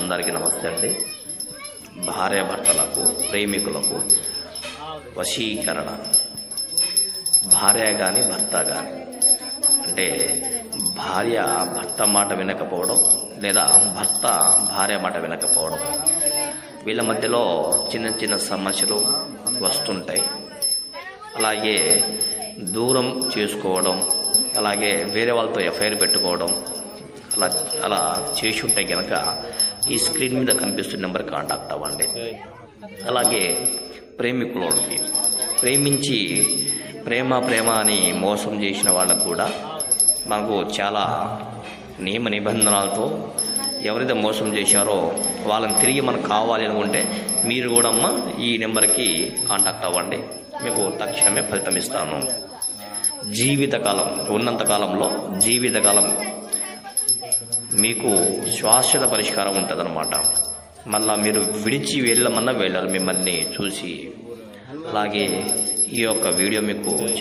అందరికీ నమస్తే అండి. భార్యాభర్తలకు ప్రేమికులకు వశీకరణ. భార్య కానీ భర్త కానీ అంటే భార్య భర్త మాట వినకపోవడం లేదా భర్త భార్య మాట వినకపోవడం వీళ్ళ మధ్యలో చిన్న చిన్న సమస్యలు వస్తుంటాయి. అలాగే దూరం చేసుకోవడం అలాగే వేరే వాళ్ళతో ఎఫ్ఐఆర్ పెట్టుకోవడం అలా అలా చేసి ఉంటే కనుక ఈ స్క్రీన్ మీద కనిపిస్తున్న నెంబర్ కాంటాక్ట్ అవ్వండి. అలాగే ప్రేమికులకి ప్రేమించి ప్రేమ ప్రేమ అని మోసం చేసిన వాళ్ళకు కూడా మనకు చాలా నియమ నిబంధనలతో ఎవరైతే మోసం చేశారో వాళ్ళని తిరిగి మనకు కావాలి అనుకుంటే మీరు కూడా అమ్మ ఈ నెంబర్కి కాంటాక్ట్ అవ్వండి. మీకు తక్షణమే ఫలితం ఇస్తాను. జీవితకాలం ఉన్నంత కాలంలో జీవితకాలం మీకు శాశ్వత పరిష్కారం ఉంటుందన్నమాట. మళ్ళా మీరు విడిచి వెళ్ళమన్నా వెళ్ళాలి మిమ్మల్ని చూసి. అలాగే ఈ యొక్క వీడియో మీకు